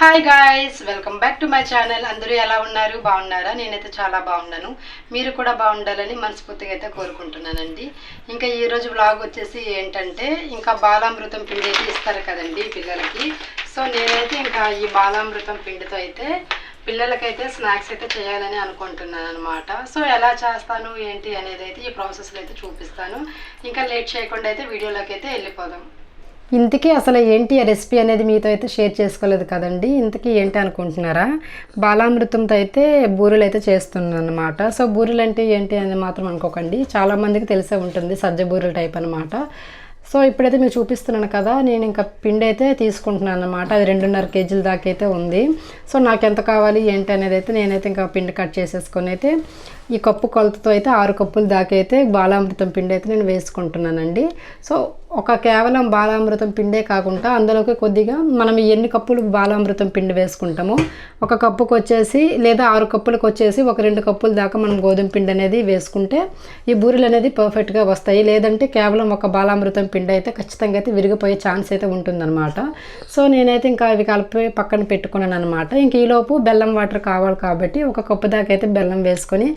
Hi guys welcome back to my channel అందరూ ఎలా ఉన్నారు? బాగున్నారా? నేనైతే చాలా బాగున్నాను. మీరు కూడా బాగుండాలని మనస్ఫూర్తిగా అయితే కోరుకుంటున్నానండి. ఇంకా ఈరోజు బ్లాగ్ వ్లాగ్ వచ్చేసి ఏంటంటే ఇంకా బాలామృతం పిండి అయితే ఇస్తారు కదండి పిల్లలకి. సో నేనైతే ఇంకా ఈ బాలామృతం పిండితో అయితే పిల్లలకైతే స్నాక్స్ అయితే చేయాలని అనుకుంటున్నాను అనమాట సో ఎలా చేస్తాను ఏంటి అనేది అయితే ఈ ప్రాసెస్లో అయితే చూపిస్తాను. ఇంకా లేట్ చేయకుండా అయితే వీడియోలోకి అయితే వెళ్ళిపోదాం. ఇంతకీ అసలు ఏంటి ఆ రెసిపీ అనేది మీతో అయితే షేర్ చేసుకోలేదు కదండి. ఇంతకీ ఏంటి అనుకుంటున్నారా? బాలామృతంతో అయితే బూరెలు అయితే చేస్తున్నాను అనమాట సో బూరెలు అంటే ఏంటి అని మాత్రం అనుకోకండి. చాలామందికి తెలిసే ఉంటుంది సజ్జ బూరెల టైప్ అనమాట సో ఇప్పుడైతే మీరు చూపిస్తున్నాను కదా నేను ఇంకా పిండి అయితే తీసుకుంటున్నాను అనమాట అది రెండున్నర కేజీల దాకా అయితే ఉంది. సో నాకు ఎంత కావాలి ఏంటి అనేది అయితే నేనైతే ఇంకా పిండి కట్ చేసేసుకొని అయితే ఈ కప్పు కొలతతో అయితే ఆరు కప్పుల దాకా అయితే బాలామృతం పిండి అయితే నేను వేసుకుంటున్నానండి. సో ఒక కేవలం బాలామృతం పిండే కాకుండా అందులోకి కొద్దిగా మనం ఎన్ని కప్పులు బాలామృతం పిండి వేసుకుంటామో ఒక కప్పుకు వచ్చేసి లేదా ఆరు కప్పులకు వచ్చేసి ఒక రెండు కప్పుల దాకా మనం గోధుమ పిండి అనేది వేసుకుంటే ఈ బూరెలు అనేది పర్ఫెక్ట్గా వస్తాయి. లేదంటే కేవలం ఒక బాలామృతం పిండి అయితే ఖచ్చితంగా అయితే విరిగిపోయే ఛాన్స్ అయితే ఉంటుందన్నమాట. సో నేనైతే ఇంకా అవి కలిపి పక్కన పెట్టుకున్నాను అనమాట ఇంక ఈలోపు బెల్లం వాటర్ కావాలి కాబట్టి ఒక కప్పు దాకా అయితే బెల్లం వేసుకొని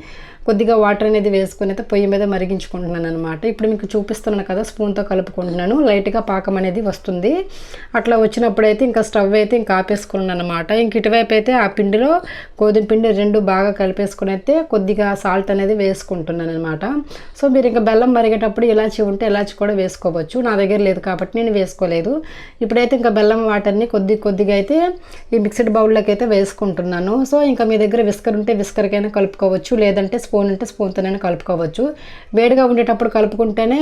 కొద్దిగా వాటర్ అనేది వేసుకొని అయితే పొయ్యి మీద మరిగించుకుంటున్నాను అనమాట ఇప్పుడు మీకు చూపిస్తున్నాను కదా స్పూన్తో అనుకుంటున్నాను లైట్గా పాకం అనేది వస్తుంది. అట్లా వచ్చినప్పుడు అయితే ఇంకా స్టవ్ అయితే ఇంకా ఆపేసుకున్నాను అనమాట ఇంక ఇటువైపు అయితే ఆ పిండిలో గోధుమ పిండి రెండు బాగా కలిపేసుకుని అయితే కొద్దిగా సాల్ట్ అనేది వేసుకుంటున్నాను అనమాట సో మీరు ఇంకా బెల్లం మరిగేటప్పుడు ఇలాచి ఉంటే ఇలాచి కూడా వేసుకోవచ్చు. నా దగ్గర లేదు కాబట్టి నేను వేసుకోలేదు. ఇప్పుడైతే ఇంకా బెల్లం వాటర్ని కొద్ది కొద్దిగా అయితే ఈ మిక్స్డ్ బౌల్లోకి అయితే వేసుకుంటున్నాను. సో ఇంకా మీ దగ్గర విస్కర్ ఉంటే విస్కర్కైనా కలుపుకోవచ్చు. లేదంటే స్పూన్ ఉంటే స్పూన్తోనైనా కలుపుకోవచ్చు. వేడిగా ఉండేటప్పుడు కలుపుకుంటేనే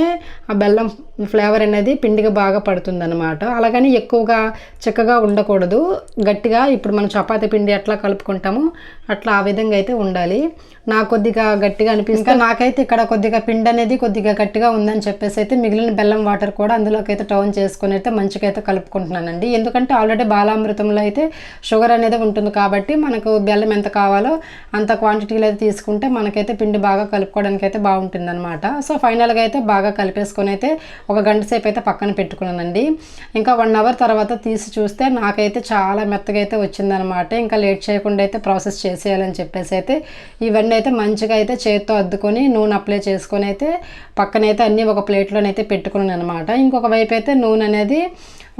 ఆ బెల్లం ఫ్లేవర్ అనేది పిండిగా బాగా పడుతుంది అనమాట అలాగని ఎక్కువగా చిక్కగా ఉండకూడదు. గట్టిగా ఇప్పుడు మనం చపాతీ పిండి ఎట్లా కలుపుకుంటామో. అట్లా ఆ విధంగా అయితే ఉండాలి. నాకు కొద్దిగా గట్టిగా అనిపిస్తుంది నాకైతే ఇక్కడ కొద్దిగా పిండి అనేది కొద్దిగా గట్టిగా ఉందని చెప్పేసి అయితే మిగిలిన బెల్లం వాటర్ కూడా అందులోకి అయితే టౌన్ చేసుకొని అయితే మంచిగా అయితే కలుపుకుంటున్నానండి. ఎందుకంటే ఆల్రెడీ బాలామృతంలో అయితే షుగర్ అనేది ఉంటుంది కాబట్టి మనకు బెల్లం ఎంత కావాలో అంత క్వాంటిటీలో అయితే తీసుకుంటే మనకైతే పిండి బాగా కలుపుకోవడానికి అయితే బాగుంటుంది అనమాట సో ఫైనల్గా అయితే బాగా కలిపేసుకొని అయితే ఒక గంట సేపు అయితే పక్కన పెట్టుకున్నానండి. ఇంకా వన్ అవర్ తర్వాత తీసి చూస్తే నాకైతే చాలా మెత్తగా అయితే వచ్చిందనమాట ఇంకా లేట్ చేయకుండా అయితే ప్రాసెస్ చేసేయాలని చెప్పేసి అయితే ఇవన్నీ అయితే మంచిగా అయితే చేత్తో అద్దుకొని నూనె అప్లై చేసుకొని అయితే పక్కనైతే అన్నీ ఒక ప్లేట్లోనైతే పెట్టుకున్నాను అనమాట ఇంకొక వైపు అయితే నూనె అనేది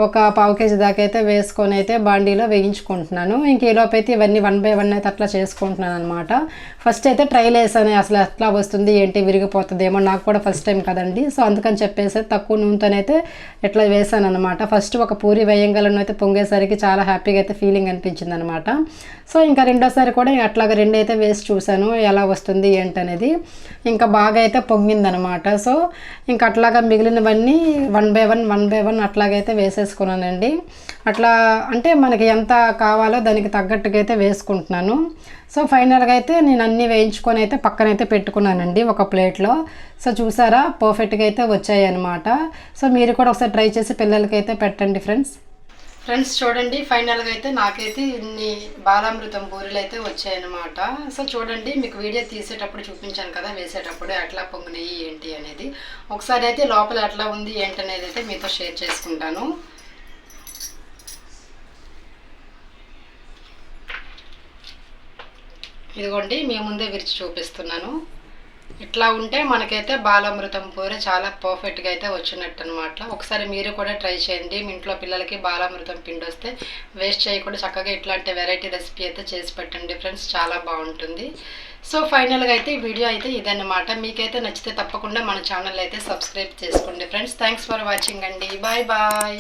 ఒక పావు కేజీ దాకా అయితే వేసుకొని అయితే బాండీలో వేయించుకుంటున్నాను. ఇంక ఈలోపు అయితే ఇవన్నీ వన్ బై వన్ అయితే అట్లా చేసుకుంటున్నాను అనమాట ఫస్ట్ అయితే ట్రైల్ వేసాను. అసలు ఎట్లా వస్తుంది ఏంటి విరిగిపోతుందేమో నాకు కూడా ఫస్ట్ టైం కదండి. సో అందుకని చెప్పేసి తక్కువ నూనెతోనైతే ఇట్లా వేసాను అనమాట ఫస్ట్ ఒక పూరి వేయంగలను అయితే పొంగేసరికి చాలా హ్యాపీగా అయితే ఫీలింగ్ అనిపించింది అనమాట సో ఇంకా రెండోసారి కూడా అట్లాగా రెండు అయితే వేసి చూశాను. ఎలా వస్తుంది ఏంటనేది. ఇంకా బాగా అయితే పొంగిందనమాట సో ఇంకా అట్లాగా మిగిలినవన్నీ one by one one by one అట్లాగైతే వేసేసుకున్నానండి. అట్లా అంటే మనకి ఎంత కావాలో దానికి తగ్గట్టుగా అయితే వేసుకుంటున్నాను. సో ఫైనల్గా అయితే నేను అన్నీ వేయించుకొని అయితే పక్కనైతే పెట్టుకున్నానండి ఒక ప్లేట్లో. సో చూసారా పర్ఫెక్ట్గా అయితే వచ్చాయి అనమాట సో మీరు కూడా ఒకసారి ట్రై చేసి పిల్లలకైతే పెట్టండి ఫ్రెండ్స్. ఫ్రెండ్స్ చూడండి ఫైనల్గా అయితే నాకైతే ఇన్ని బాలామృతం బూరెలు అయితే వచ్చాయన్నమాట. సో చూడండి మీకు వీడియో తీసేటప్పుడు చూపించాను కదా వేసేటప్పుడు ఎట్లా పొంగినాయి ఏంటి అనేది. ఒకసారి అయితే లోపల ఎట్లా ఉంది ఏంటి అనేది అయితే మీతో షేర్ చేసుకుంటాను. ఇదిగోండి మీ ముందే విరిచి చూపిస్తున్నాను. ఇట్లా ఉంటే మనకైతే బాలామృతం పూర చాలా పర్ఫెక్ట్గా అయితే వచ్చినట్టు అనమాట ఒకసారి మీరు కూడా ట్రై చేయండి. మీ ఇంట్లో పిల్లలకి బాలామృతం పిండి వస్తే వేస్ట్ చేయకుండా చక్కగా ఇట్లాంటి వెరైటీ రెసిపీ అయితే చేసి పెట్టండి ఫ్రెండ్స్ చాలా బాగుంటుంది. సో ఫైనల్గా అయితే ఈ వీడియో అయితే ఇదన్నమాట. మీకైతే నచ్చితే తప్పకుండా మన ఛానల్ అయితే సబ్స్క్రైబ్ చేసుకోండి ఫ్రెండ్స్ థ్యాంక్స్ ఫర్ వాచింగ్ అండి. Bye bye